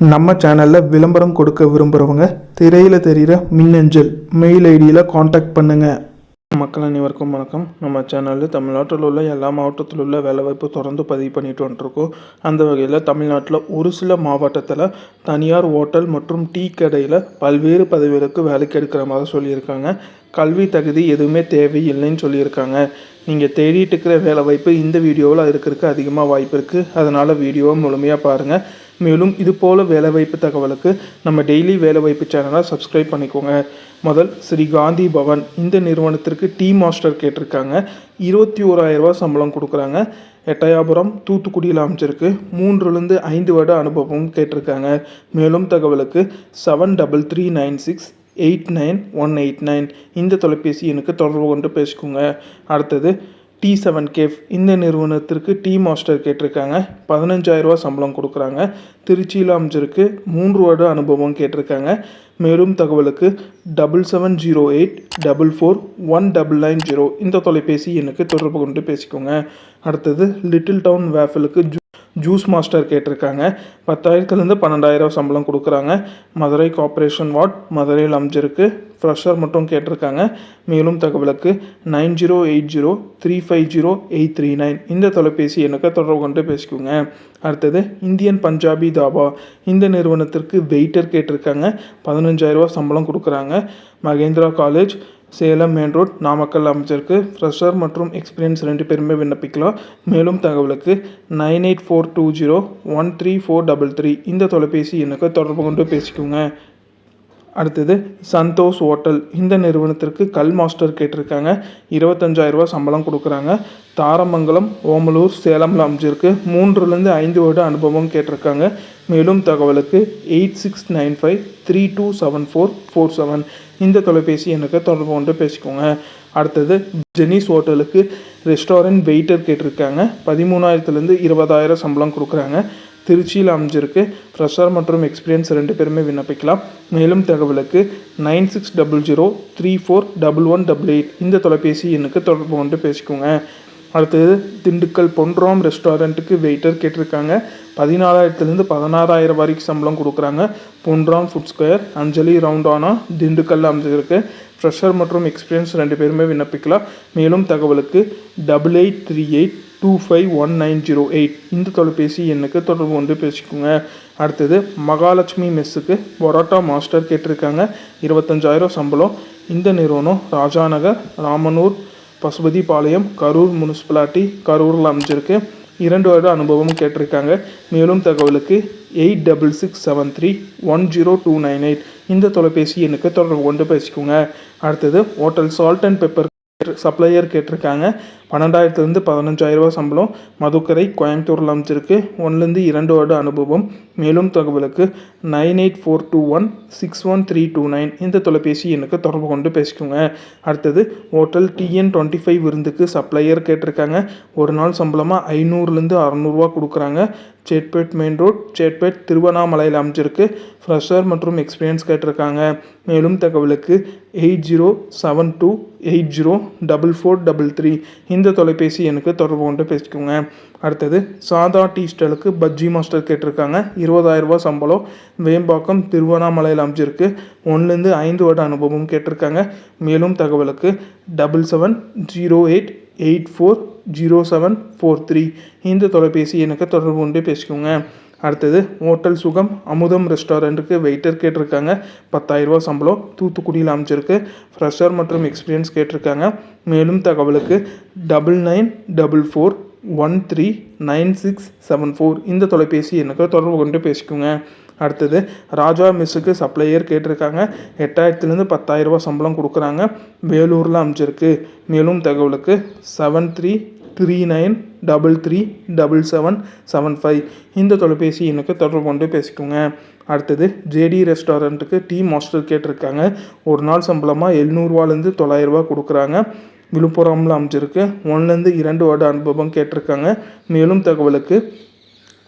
நம்ம சேனலில் விளம்பரம் கொடுக்க விரும்புகிறவங்க திரையில் தெரிகிற மின்னஞ்சல் மெயில் ஐடியில் காண்டாக்ட் பண்ணுங்கள் மக்கள் அனைவருக்கும் வணக்கம். நம்ம சேனலில் தமிழ்நாட்டில் உள்ள எல்லா மாவட்டத்தில் உள்ள வேலைவாய்ப்பு தொடர்ந்து பதிவு பண்ணிட்டு வந்துருக்கோம். அந்த வகையில் தமிழ்நாட்டில் ஒரு சில மாவட்டத்தில் தனியார் ஹோட்டல் மற்றும் டீ கடையில் பல்வேறு பதவிகளுக்கு வேலைக்கு எடுக்கிற மாதிரி சொல்லியிருக்காங்க. கல்வி தகுதி எதுவுமே தேவையில்லைன்னு சொல்லியிருக்காங்க. நீங்கள் தேடிட்டு இருக்கிற வேலைவாய்ப்பு இந்த வீடியோவில் இருக்கிறதுக்கு அதிகமாக வாய்ப்பு இருக்குது அதனால் வீடியோவை முழுமையாக பாருங்கள் மேலும் இது போல் வேலைவாய்ப்பு தகவலுக்கு நம்ம டெய்லி வேலைவாய்ப்பு சேனலை சப்ஸ்கிரைப் பண்ணிக்கோங்க. முதல் ஸ்ரீ காந்தி பவன் இந்த நிறுவனத்திற்கு டீ மாஸ்டர் கேட்டிருக்காங்க. இருபத்தி ஓராயிரரூபா சம்பளம் கொடுக்குறாங்க. எட்டயாபுரம் தூத்துக்குடியில் அமைச்சிருக்கு மூன்றுலேருந்து ஐந்து வருட அனுபவம் கேட்டிருக்காங்க. மேலும் தகவலுக்கு seven double three nine six eight nine one eight nine இந்த தொலைபேசி எனக்கு தொடர்பு கொண்டு பேசிக்கோங்க. அடுத்தது டி செவன் கேஃப் இந்த நிறுவனத்திற்கு டி மாஸ்டர் கேட்டிருக்காங்க. பதினஞ்சாயிரரூவா சம்பளம் கொடுக்குறாங்க. திருச்சியில் அமைஞ்சிருக்கு. மூன்று வருட அனுபவம் கேட்டிருக்காங்க. மேலும் தகவலுக்கு double seven zero eight double four one double nine zero இந்த தொலைபேசி எனக்கு தொடர்பு கொண்டு பேசிக்கோங்க. அடுத்தது லிட்டில் டவுன் வேஃபலுக்கு ஜூ ஜூஸ் மாஸ்டர் கேட்டிருக்காங்க. பத்தாயிரத்துலேருந்து பன்னெண்டாயிரம் சம்பளம் கொடுக்குறாங்க. மதுரை கார்ப்பரேஷன் வார்ட் மதுரையில் அமைஞ்சிருக்கு ஃப்ரெஷர் மட்டும் கேட்டிருக்காங்க. மேலும் தகவலுக்கு nine zero eight zero three five zero eight three nine. இந்த தொலைபேசி எனக்கு தொடர்பு கொண்டு பேசிக்கோங்க. அடுத்தது இந்தியன் பஞ்சாபி தாபா. இந்த நிறுவனத்திற்கு வெயிட்டர் கேட்டிருக்காங்க. பதினஞ்சாயிரரூவா சம்பளம் கொடுக்குறாங்க. Mahendra college Salem main road Namakkal அமைச்சருக்கு ஃப்ரெஷர் மற்றும் எக்ஸ்பீரியன்ஸ் ரெண்டு பேருமே விண்ணப்பிக்கலாம். மேலும் தகவலுக்கு nine eight four two zero one three four double three இந்த தொலைபேசி எனக்கு தொடர்பு கொண்டு பேசிக்கோங்க. அடுத்தது சந்தோஷ் ஹோட்டல். இந்த நிறுவனத்திற்கு கல் மாஸ்டர் கேட்டிருக்காங்க. இருபத்தஞ்சாயிரரூபா சம்பளம் கொடுக்குறாங்க. தாரமங்கலம் ஓமலூர் சேலமில் அமைஞ்சிருக்கு. மூன்றுலேருந்து ஐந்து வருட அனுபவம் கேட்டிருக்காங்க. மேலும் தகவலுக்கு eight six nine five three two seven four four seven. இந்த தொலைபேசி எனக்கு தொடர்பு கொண்டு பேசிக்கோங்க. அடுத்தது ஜெனிஸ் ஹோட்டலுக்கு ரெஸ்டாரண்ட் வெயிட்டர் கேட்டிருக்காங்க. பதிமூணாயிரத்துலேருந்து இருபதாயிரம் சம்பளம் கொடுக்குறாங்க. திருச்சியில் அமைஞ்சிருக்கு. ஃப்ரெஷர் மற்றும் எக்ஸ்பீரியன்ஸ் ரெண்டு பேருமே விண்ணப்பிக்கலாம். மேலும் தகவலுக்கு nine six double zero three four double one double eight இந்த தொலைபேசி எண்ணுக்கு தொடர்பு கொண்டு பேசிக்கோங்க. அடுத்தது திண்டுக்கல் பொன்ராம் ரெஸ்டாரண்ட்டுக்கு வெயிட்டர் கேட்டிருக்காங்க. பதினாலாயிரத்துலேருந்து பதினாறாயிரம் வரைக்கும் சம்பளம் கொடுக்குறாங்க. பொன்ராம் ஃபுட் ஸ்கொயர் அஞ்சலி ரவுண்டானா திண்டுக்கல் அமைஞ்சிருக்கு. ஃப்ரெஷர் மற்றும் எக்ஸ்பீரியன்ஸ் ரெண்டு பேருமே விண்ணப்பிக்கலாம். மேலும் தகவலுக்கு double eight three eight two five one nine zero eight இந்த தொலைபேசி எண்ணுக்கு தொடர்பு கொண்டு பேசிக்கோங்க. அடுத்தது மகாலட்சுமி மெஸ்ஸுக்கு பரோட்டா மாஸ்டர் கேட்டிருக்காங்க. இருபத்தஞ்சாயிரம் சம்பளம். இந்த நிறுவனம் ராஜாநகர் ராமனூர் பசுபதி பாளையம் கரூர் முனிசிபாலிட்டி கரூரில் அமைஞ்சிருக்கு. இரண்டு வருட அனுபவம் கேட்டிருக்காங்க. மேலும் தகவலுக்கு eight double six seven three one zero two nine eight இந்த தொலைபேசி எண்ணுக்கு தொடர்பு கொண்டு பேசிக்கோங்க. அடுத்தது hotel salt and pepper supplier கேட்டிருக்காங்க. பன்னெண்டாயிரத்துலேருந்து பதினஞ்சாயிரரூபா சம்பளம் மதுக்கரை கோயம்புத்தூரில் அமைச்சிருக்கு ஒன்றுலேருந்து இரண்டு வருட அனுபவம். மேலும் தகவலுக்கு nine eight four two one six one three two nine இந்த தொலைபேசி எண்ணுக்கு தொடர்பு கொண்டு பேசிக்கோங்க. அடுத்தது ஹோட்டல் டிஎன் டுவெண்ட்டி ஃபைவ் விருந்துக்கு சப்ளையர் கேட்டிருக்காங்க. ஒரு நாள் சம்பளமாக ஐநூறுலேருந்து அறநூறுவா கொடுக்குறாங்க. சேட்பேட் மெயின் ரோட் சேட்பேட் திருவண்ணாமலையில் அமைச்சிருக்கு ஃப்ரெஷர் மற்றும் எக்ஸ்பீரியன்ஸ் கேட்டிருக்காங்க. மேலும் தகவலுக்கு eight zero seven two eight zero double four double three இந்த தொலைபேசி எனக்கு தொடர்பு கொண்டு பேசிக்கோங்க. அடுத்தது சாதா டீ ஸ்டாலுக்கு பஜ்ஜி மாஸ்டர் கேட்டிருக்காங்க. இருபதாயிரரூபா சம்பளம். வேம்பாக்கம் திருவண்ணாமலையில் அமைச்சிருக்கு ஒன்றுலேருந்து ஐந்து வருட அனுபவம் கேட்டிருக்காங்க. மேலும் தகவலுக்கு double seven zero eight eight four zero seven four three. இந்த தொலைபேசி எனக்கு தொடர்பு கொண்டு பேசிக்கோங்க. அடுத்தது ஹோட்டல் சுகம் அமுதம் ரெஸ்டாரண்ட்டுக்கு வெயிட்டர் கேட்டிருக்காங்க. பத்தாயிரரூபா சம்பளம் தூத்துக்குடியில் அமைச்சிருக்கு ஃப்ரெஷர் மற்றும் எக்ஸ்பீரியன்ஸ் கேட்டிருக்காங்க. மேலும் தகவலுக்கு double nine double four one three nine six seven four இந்த தொலைபேசி எனக்கு தொடர்பு கொண்டு பேசிக்கோங்க. அடுத்தது ராஜா மிஸ்ஸுக்கு சப்ளையர் கேட்டிருக்காங்க. எட்டாயிரத்துலேருந்து பத்தாயிரரூபா சம்பளம் கொடுக்குறாங்க. வேலூரில் அமைச்சிருக்கு மேலும் தகவலுக்கு seven three three nine double three double seven seven five இந்த தொலைபேசி எனக்கு தொடர்பு கொண்டு பேசிக்கோங்க. அடுத்தது ஜேடி ரெஸ்டாரண்ட்டுக்கு டீ மாஸ்டர் கேட்டிருக்காங்க. ஒரு நாள் சம்பளமாக எழுநூறுவாலேருந்து தொள்ளாயிரரூபா கொடுக்குறாங்க. விழுப்புரமில் அமைச்சிருக்கு ஒன்லேருந்து இரண்டு வருட அனுபவம் கேட்டிருக்காங்க. மேலும் தகவலுக்கு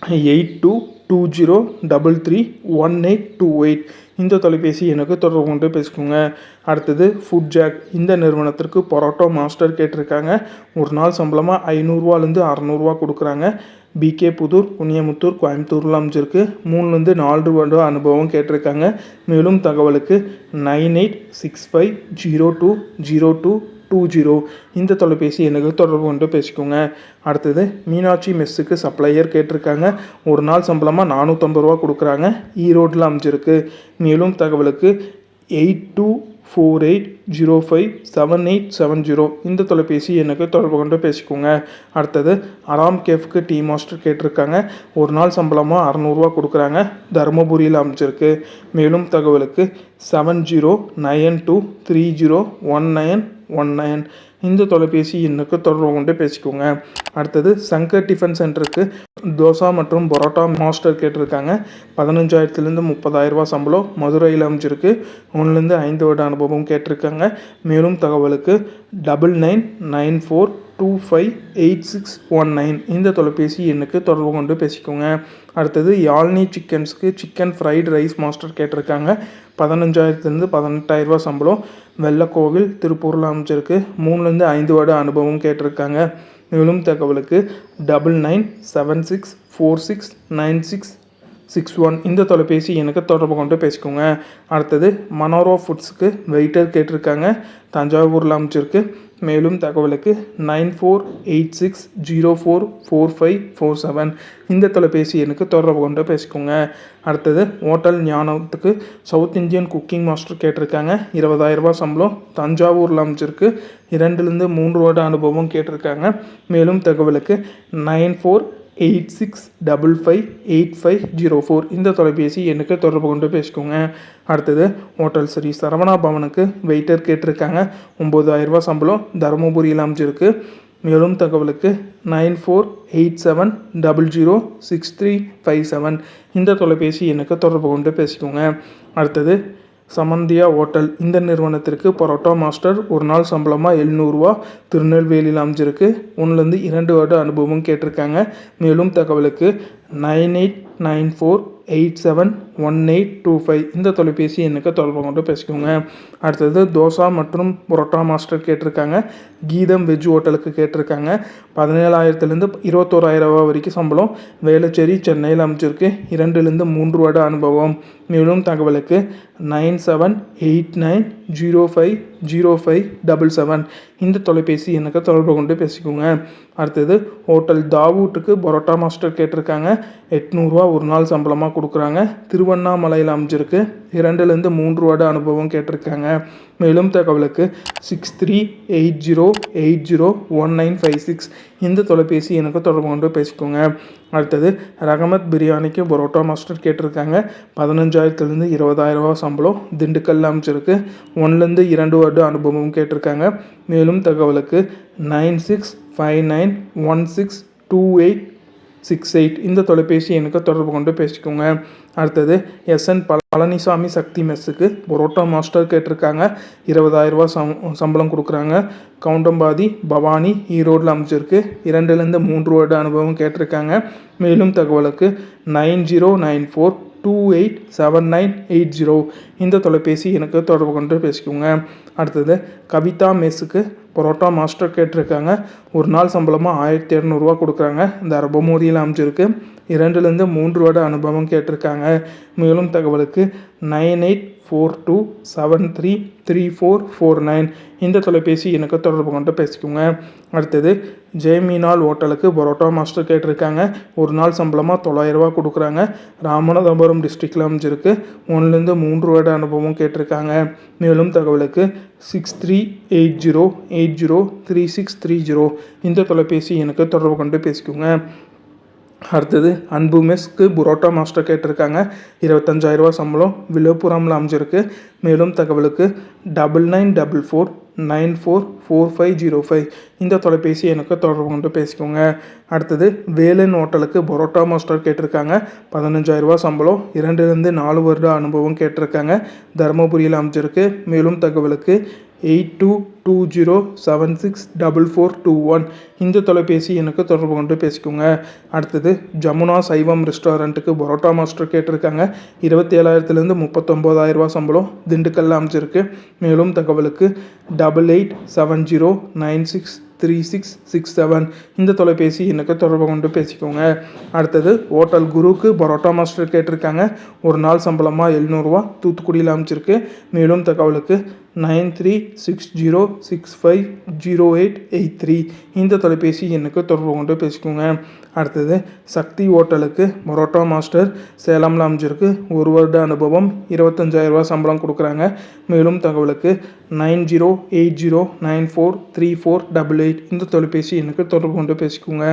eight two two zero double three one eight two eight இந்த தொலைபேசி எனக்கு தொடர்பு கொண்டு பேசிக்கோங்க. அடுத்தது ஃபுட் ஜாக் இந்த நிறுவனத்திற்கு பரோட்டா மாஸ்டர் கேட்டிருக்காங்க. ஒரு நாள் சம்பளமாக ஐநூறுரூவாலேருந்து அறநூறுவா கொடுக்குறாங்க. பிகே புதூர் புனியமுத்தூர் கோயம்புத்தூரில் அமைஞ்சிருக்கு. மூணுலேருந்து நாலு ரூபா அனுபவம் கேட்டிருக்காங்க. மேலும் தகவலுக்கு nine eight six five zero two zero two two zero இந்த தொலைபேசி எண்ணுக்கு தொடர்பு கொண்டு பேசிக்கோங்க. அடுத்தது மீனாட்சி மெஸ்ஸுக்கு சப்ளையர் கேட்டிருக்காங்க. ஒரு நாள் சம்பளமாக நானூற்றம்பது ரூபா கொடுக்குறாங்க. E ஈரோட்டில் அமைஞ்சிருக்கு. மேலும் தகவலுக்கு eight two four eight zero five seven eight seven zero இந்த தொலைபேசி எண்ணுக்கு தொடர்பு கொண்டு பேசிக்கோங்க. அடுத்தது அராம் கேஃப்க்கு டீ மாஸ்டர் கேட்டிருக்காங்க. ஒரு நாள் சம்பளமாக அறநூறுவா கொடுக்குறாங்க. தருமபுரியில் அமைச்சிருக்கு மேலும் தகவலுக்கு seven zero nine two three zero one nine one nine இந்த தொலைபேசி எண்ணுக்கு தொடர்பு கொண்டு பேசிக்கோங்க. அடுத்தது சங்கர் டிஃபன் சென்டருக்கு தோசா மற்றும் பரோட்டா மாஸ்டர் கேட்டிருக்காங்க. பதினஞ்சாயிரத்துலேருந்து முப்பதாயிரரூபா சம்பளம் மதுரையில் அமைஞ்சிருக்கு. ஒன்றுலேருந்து ஐந்து வருட அனுபவம் கேட்டிருக்காங்க. மேலும் தகவலுக்கு double nine nine four two five eight six one nine இந்த தொலைபேசி எண்ணுக்கு தொடர்பு கொண்டு பேசிக்கோங்க. அடுத்தது யாழ்னி சிக்கன்ஸ்க்கு சிக்கன் ஃப்ரைட் ரைஸ் மாஸ்டர் கேட்டிருக்காங்க. பதினஞ்சாயிரத்துலேருந்து பதினெட்டாயிரரூபா சம்பளம். வெள்ளக்கோவில் திருப்பூரில் அமைச்சிருக்கு மூணுலேருந்து ஐந்து வருட அனுபவம் கேட்டிருக்காங்க. மேலும் தகவலுக்கு double nine seven six four six nine six six one இந்த தொலைபேசி எனக்கு தொடர்பு கொண்டு பேசிக்கோங்க. அடுத்தது மனோரோ ஃபுட்ஸுக்கு வெயிட்டர் கேட்டிருக்காங்க. தஞ்சாவூரில் அமைச்சிருக்கு மேலும் தகவலுக்கு nine four eight six zero four four five four seven. இந்த தொலைபேசி எனக்கு தொடர்பு கொண்டு பேசிக்கோங்க. அடுத்தது ஹோட்டல் ஞானத்துக்கு சவுத் இந்தியன் குக்கிங் மாஸ்டர் கேட்டிருக்காங்க. இருபதாயிரரூபா சம்பளம் தஞ்சாவூரில் அமைச்சிருக்கு இரண்டுலேருந்து மூன்று வருட அனுபவம் கேட்டிருக்காங்க. மேலும் தகவலுக்கு nine four eight six double five eight five zero four இந்த தொலைபேசி எண்ணுக்கு தொடர்பு கொண்டு பேசிக்கோங்க. அடுத்தது ஹோட்டல் ஸ்ரீ சரவணா பவனுக்கு வெயிட்டர் கேட்டிருக்காங்க ஒம்பதாயிரரூபா சம்பளம் தருமபுரியில் அமைஞ்சிருக்கு. மேலும் தகவலுக்கு nine four eight seven double zero six three five seven இந்த தொலைபேசி எண்ணுக்கு தொடர்பு கொண்டு பேசிக்கோங்க. அடுத்தது சமந்தியா ஹோட்டல் இந்த நிறுவனத்திற்கு பரோட்டா மாஸ்டர் ஒரு நாள் சம்பளமாக எழுநூறுவா திருநெல்வேலியில் அமைஞ்சிருக்கு. ஒன்றுலேருந்து இரண்டு வருட அனுபவம் கேட்டிருக்காங்க. மேலும் தகவலுக்கு nine eight nine four eight seven one eight two five இந்த தொலைபேசி எண்ணுக்கு தொடர்பு கொண்டு பேசிக்கோங்க. அடுத்தது தோசா மற்றும் பரோட்டா மாஸ்டர் கேட்டிருக்காங்க. கீதம் வெஜ் ஹோட்டலுக்கு கேட்டிருக்காங்க. பதினேழாயிரத்துலேருந்து இருபத்தோராயிரம் ரூபா வரைக்கும் சம்பளம் வேளச்சேரி சென்னையில் அமைச்சிருக்கு இரண்டுலேருந்து மூன்று வருட அனுபவம். மேலும் தகவலுக்கு nine seven eight nine zero five zero five double seven. இந்த தொலைபேசி எனக்கு தொடர்பு கொண்டு பேசிக்கோங்க. அடுத்தது ஹோட்டல் தாவூட்டுக்கு பரோட்டா மாஸ்டர் கேட்டிருக்காங்க. எட்நூறுரூவா ஒரு நாள் சம்பளமாக கொடுக்குறாங்க. திருவண்ணாமலையில் அமைஞ்சிருக்கு. இரண்டுலேருந்து மூன்று வருட அனுபவம் கேட்டிருக்காங்க. மேலும் தகவலுக்கு six three eight zero eight zero one nine five six இந்த தொலைபேசி எனக்கு தொடர்பு கொண்டு பேசிக்கோங்க. அடுத்தது ரகமத் பிரியாணிக்கு பரோட்டா மாஸ்டர் கேட்டிருக்காங்க. பதினஞ்சாயிரத்துலேருந்து இருபதாயிரரூபா சம்பளம் திண்டுக்கல்ல அமைச்சிருக்கு. ஒன்லேருந்து இரண்டு வருட அனுபவம் கேட்டிருக்காங்க. மேலும் தகவலுக்கு nine six five nine one six two eight six eight இந்த தொலைபேசி எனக்கு தொடர்பு கொண்டு பேசிக்கோங்க. அடுத்தது எஸ்என் பழ பழனிசாமி சக்தி மெஸ்ஸுக்கு பரோட்டா மாஸ்டர் கேட்டிருக்காங்க. இருபதாயிரரூபா சம் சம்பளம் கொடுக்குறாங்க. கவுண்டம்பாதி பவானி ஈரோடில் அமைச்சிருக்கு இரண்டுலேருந்து மூன்று வருட அனுபவம் கேட்டிருக்காங்க. மேலும் தகவலுக்கு nine zero nine four two eight seven nine eight zero இந்த தொலைபேசி எனக்கு தொடர்பு கொண்டு பேசிக்கோங்க. அடுத்தது கவிதா மெஸ்ஸுக்கு பரோட்டா மாஸ்டர் கேட்டிருக்காங்க. ஒரு நாள் சம்பளமாக ஆயிரத்தி இரநூறுவா கொடுக்குறாங்க. இந்த அரபமூரியில் அமைச்சிருக்கு இரண்டுலேருந்து மூன்று வருட அனுபவம் கேட்டிருக்காங்க. மேலும் தகவலுக்கு nine eight four two seven three three four four nine இந்த தொலைபேசி எனக்கு தொடர்பு கொண்டு பேசிக்கோங்க. அடுத்தது ஜெயமீனால் ஹோட்டலுக்கு பரோட்டா மாஸ்டர் கேட்டிருக்காங்க. ஒரு நாள் சம்பளமாக தொள்ளாயிரரூபா கொடுக்குறாங்க. ராமநாதபுரம் டிஸ்ட்ரிக்டில் அமைஞ்சிருக்கு. ஒன்றுலேருந்து மூன்று வருட அனுபவம் கேட்டிருக்காங்க. மேலும் தகவலுக்கு six three eight zero eight zero three six three zero இந்த தொலைபேசி எனக்கு தொடர்பு கொண்டு பேசிக்கோங்க. அடுத்தது அன்பு மெஸ்க்கு புரோட்டா மாஸ்டர் கேட்டிருக்காங்க. இருபத்தஞ்சாயிரரூபா சம்பளம் விழுப்புரமில் அமைஞ்சிருக்கு. மேலும் தகவலுக்கு double nine double four nine four four five zero five. இந்த தொலைபேசி எனக்கு தொடர்பு கொண்டு பேசிக்கோங்க. அடுத்தது வேலன் ஹோட்டலுக்கு பரோட்டா மாஸ்டர் கேட்டிருக்காங்க. பதினஞ்சாயிரரூபா சம்பளம் இரண்டுலேருந்து நாலு வருட அனுபவம் கேட்டிருக்காங்க. தருமபுரியில் அமைஞ்சிருக்கு. மேலும் தகவலுக்கு eight two two zero seven six double four two one. இந்த தொலைபேசி எனக்கு தொடர்பு கொண்டு பேசிக்கோங்க. அடுத்தது ஜமுனா சைவம் ரெஸ்டாரண்ட்டுக்கு பரோட்டா மாஸ்டர் கேட்டிருக்காங்க. இருபத்தி ஏழாயிரத்துலேருந்து முப்பத்தொம்போதாயிரரூபா சம்பளம் திண்டுக்கல்ல அமைச்சிருக்கு மேலும் தகவலுக்கு double eight seven zero nine six three six six seven இந்த தொலைபேசி எனக்கு தொடர்பு கொண்டு பேசிக்கோங்க. அடுத்தது ஹோட்டல் குருவுக்கு பரோட்டா மாஸ்டர் கேட்டிருக்காங்க. ஒரு நாள் சம்பளமாக எழுநூறுவா தூத்துக்குடியில் அமைச்சிருக்கு மேலும் தகவலுக்கு nine three six zero six five zero eight eight three இந்த தொலைபேசி எனக்கு தொடர்பு கொண்டு பேசிக்கோங்க. அடுத்தது சக்தி ஹோட்டலுக்கு பரோட்டா மாஸ்டர் சேலமில் அமைஞ்சிருக்கு ஒரு வருட அனுபவம் இருபத்தஞ்சாயிரரூபா சம்பளம் கொடுக்குறாங்க. மேலும் தகவலுக்கு nine zero eight zero nine four three four double eight இந்த தொலைபேசி எனக்கு தொடர்பு கொண்டு பேசிக்கோங்க.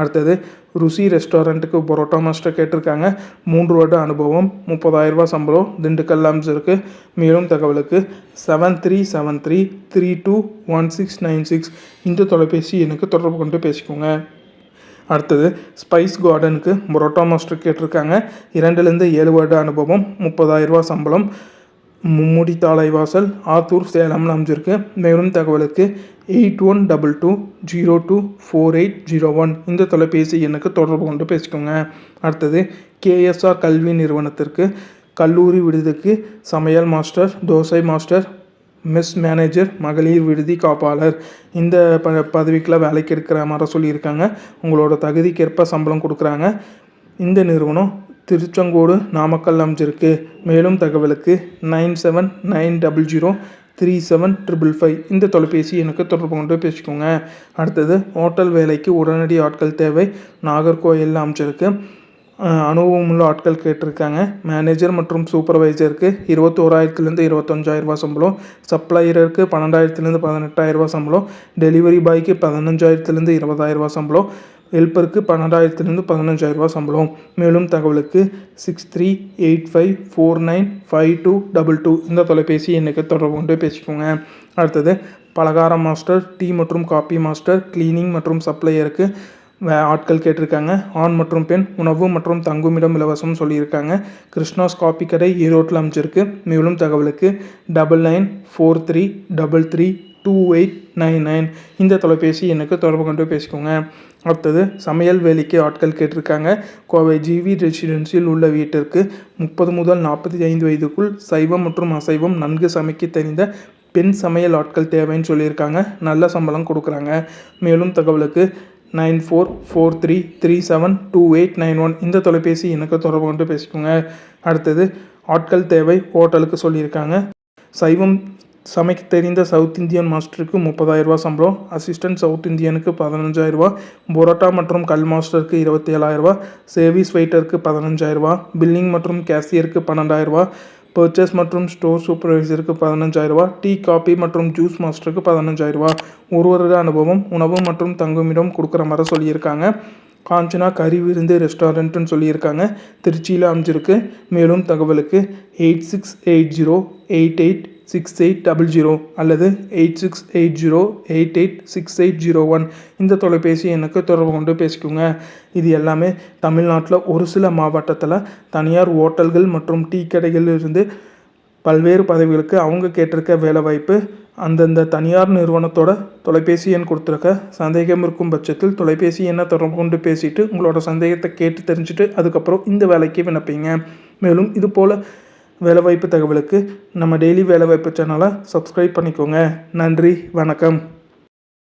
அடுத்தது ருசி ரெஸ்டாரண்ட்டுக்கு பரோட்டா மாஸ்டர் கேட்டிருக்காங்க. மூன்று வருட அனுபவம் முப்பதாயிரரூபா சம்பளம் திண்டுக்கல் அமைச்சிருக்கு மேலும் தகவலுக்கு seven three seven three three two one six nine six இந்த தொலைபேசி எனக்கு தொடர்பு கொண்டு பேசிக்கோங்க. அடுத்தது ஸ்பைஸ் கார்டனுக்கு பரோட்டா மாஸ்டர் கேட்டிருக்காங்க. இரண்டுலேருந்து ஏழு வருட அனுபவம் முப்பதாயிரரூபா சம்பளம் மும்முடி தாளைவாசல் ஆத்தூர் சேலம்னு அமைஞ்சிருக்கு. மேலும் தகவலுக்கு eight one double two zero two four eight zero one. இந்த தொலைபேசி எண்ணுக்கு தொடர்பு கொண்டு பேசிக்கோங்க. அடுத்தது கேஎஸ்ஆர் கல்வி நிறுவனத்திற்கு கல்லூரி விடுதிக்கு சமையல் master dosa master mess manager மகளிர் விடுதி காப்பாளர். இந்த ப பதவிக்கெலாம் வேலைக்கு எடுக்கிற மாதிரி சொல்லியிருக்காங்க. உங்களோட தகுதிக்கேற்ப சம்பளம் கொடுக்குறாங்க. இந்த நிறுவனம் திருச்செங்கோடு நாமக்கல் அமைஞ்சிருக்கு. மேலும் தகவலுக்கு nine seven nine double zero three seven triple five. இந்த தொலைபேசி எனக்கு தொடர்பு கொண்டு பேசிக்கோங்க. அடுத்தது ஹோட்டல் வேலைக்கு உடனடி ஆட்கள் தேவை. நாகர்கோயிலில் அமைச்சிருக்கு அனுபவமுள்ள ஆட்கள் கேட்டிருக்காங்க. மேனேஜர் மற்றும் சூப்பர்வைசருக்கு இருபத்தோராயிரத்துலேருந்து இருபத்தஞ்சாயிரரூபா சம்பளம். சப்ளையருக்கு பன்னெண்டாயிரத்துலேருந்து பதினெட்டாயிரரூபா சம்பளம். டெலிவரி பாய்க்கு பதினஞ்சாயிரத்துலேருந்து இருபதாயிரரூபா சம்பளம். ஹெல்ப்பருக்கு பன்னெண்டாயிரத்துலேருந்து பதினஞ்சாயிரரூபா சம்பளம். மேலும் தகவலுக்கு six three eight five four nine five two double two இந்த தொலைபேசி எண்ணுக்கு தொடர்பு கொண்டு பேசிக்கோங்க. அடுத்தது பலகாரம் மாஸ்டர் டீ மற்றும் காபி மாஸ்டர் கிளீனிங் மற்றும் சப்ளையருக்கு ஆட்கள் கேட்டிருக்காங்க. ஆண் மற்றும் பெண் உணவு மற்றும் தங்குமிடம் இலவசம் சொல்லியிருக்காங்க. கிருஷ்ணாஸ் காப்பி கடை ஈரோட்டில் அமைச்சிருக்கு மேலும் தகவலுக்கு double nine four three double three two eight nine nine இந்த தொலைபேசி எனக்கு தொடர்பு கொண்டு பேசிக்கோங்க. அடுத்தது சமையல் வேலைக்கு ஆட்கள் கேட்டிருக்காங்க. கோவை ஜிவி ரெசிடென்சியில் உள்ள வீட்டிற்கு முப்பது முதல் நாற்பத்தி ஐந்து வயதுக்குள் சைவம் மற்றும் அசைவம் நன்கு சமைக்க தெரிந்த பெண் சமையல் ஆட்கள் தேவைன்னு சொல்லியிருக்காங்க. நல்ல சம்பளம் கொடுக்குறாங்க. மேலும் தகவலுக்கு nine four four three three seven two eight nine one இந்த தொலைபேசி எனக்கு தொடர்பு கொண்டு பேசிக்கோங்க. அடுத்தது ஆட்கள் தேவை ஹோட்டலுக்கு சொல்லியிருக்காங்க. சைவம் சமைக்க தெரிந்த சவுத் இந்தியன் மாஸ்டருக்கு முப்பதாயிரரூபா சம்பளம் அசிஸ்டன்ட் சவுத் இந்தியனுக்கு பதினஞ்சாயிரரூபா பரோட்டா மற்றும் கல் மாஸ்டருக்கு இருபத்தி ஏழாயிரரூபா சர்வீஸ் வெயிட்டருக்கு பதினஞ்சாயிரரூபா பில்லிங் மற்றும் கேஷியருக்கு பன்னெண்டாயிரரூபா பர்ச்சேஸ் மற்றும் ஸ்டோர் சூப்பர்வைசருக்கு பதினஞ்சாயிரரூபா டீ காபி மற்றும் ஜூஸ் மாஸ்டருக்கு பதினஞ்சாயிரரூபா ஒரு வருட அனுபவம் உணவு மற்றும் தங்குமிடம் கொடுக்குற மாதிரி சொல்லியிருக்காங்க. காஞ்சனா கறி விருந்து ரெஸ்டாரண்ட்டுன்னு சொல்லியிருக்காங்க. திருச்சியில் அமைஞ்சிருக்கு. மேலும் தகவலுக்கு eight six eight zero eight eight six eight double zero அல்லது eight six eight zero eight eight six eight zero one இந்த தொலைபேசி எண்ணுக்கு தொடர்பு கொண்டு பேசிக்கோங்க. இது எல்லாமே தமிழ்நாட்டில் ஒரு சில மாவட்டத்தில் தனியார் ஓட்டல்கள் மற்றும் டீ கடைகளில் இருந்து பல்வேறு பதவிகளுக்கு அவங்க கேட்டிருக்க வேலைவாய்ப்பு அந்தந்த தனியார் நிறுவனத்தோட தொலைபேசி எண் கொடுத்துருக்க சந்தேகம் இருக்கும் பட்சத்தில் தொலைபேசி எண்ணை தொடர்பு கொண்டு பேசிட்டு உங்களோட சந்தேகத்தை கேட்டு தெரிஞ்சுட்டு அதுக்கப்புறம் இந்த வேலைக்கு விண்ணப்பிங்க. மேலும் இது போல் வேலைவாய்ப்பு தகவலுக்கு நம்ம டெய்லி வேலைவாய்ப்பு சேனலை சப்ஸ்கிரைப் பண்ணிக்கோங்க. நன்றி வணக்கம்.